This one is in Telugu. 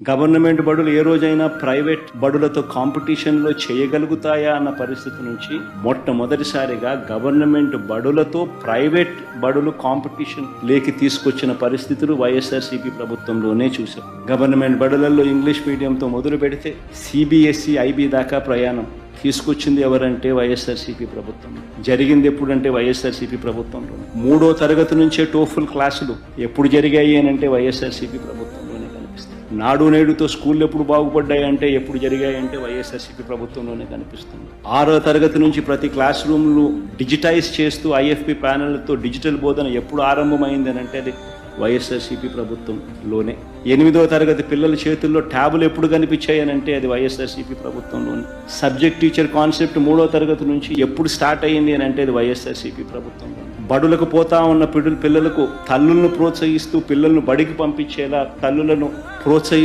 గవర్నమెంట్ బడులు ఏ రోజైనా ప్రైవేట్ బడులతో కాంపిటీషన్లో చేయగలుగుతాయా అన్న పరిస్థితి నుంచి మొట్టమొదటిసారిగా గవర్నమెంట్ బడులతో ప్రైవేట్ బడులు కాంపిటీషన్ లేకి తీసుకొచ్చిన పరిస్థితులు వైఎస్ఆర్సీపీ ప్రభుత్వంలోనే చూసాం గవర్నమెంట్ బడులలో ఇంగ్లీష్ మీడియంతో మొదలు పెడితే సిబిఎస్ఈ ఐబీ దాకా ప్రయాణం తీసుకొచ్చింది ఎవరంటే వైఎస్ఆర్సీపీ ప్రభుత్వం. జరిగింది ఎప్పుడంటే వైఎస్ఆర్సీపీ ప్రభుత్వంలో. మూడో తరగతి నుంచే టోఫుల్ క్లాసులు ఎప్పుడు జరిగాయి అని అంటే వైఎస్ఆర్సీపీ ప్రభుత్వం. నాడు నేడుతో స్కూళ్ళు ఎప్పుడు బాగుపడ్డాయి అంటే ఎప్పుడు జరిగాయి అంటే వైఎస్ఆర్సీపీ ప్రభుత్వంలోనే కనిపిస్తుంది. ఆరో తరగతి నుంచి ప్రతి క్లాస్ రూమ్లు డిజిటైజ్ చేస్తూ ఐఎఫ్పి ప్యానెల్తో డిజిటల్ బోధన ఎప్పుడు ఆరంభమైంది అని అంటే అది వైఎస్ఆర్సీపీ ప్రభుత్వంలోనే. ఎనిమిదో తరగతి పిల్లల చేతుల్లో ట్యాబులు ఎప్పుడు కనిపించాయనంటే అది వైఎస్ఆర్సీపీ ప్రభుత్వంలోనే. సబ్జెక్ట్ టీచర్ కాన్సెప్ట్ మూడో తరగతి నుంచి ఎప్పుడు స్టార్ట్ అయ్యింది అని అంటే అది వైఎస్ఆర్సీపీ ప్రభుత్వంలో బడులకు పోతా ఉన్న పిడులు పిల్లలకు తల్లులను ప్రోత్సహిస్తూ పిల్లలను బడికి పంపించేలా తల్లులను ప్రోత్సహిస్తూ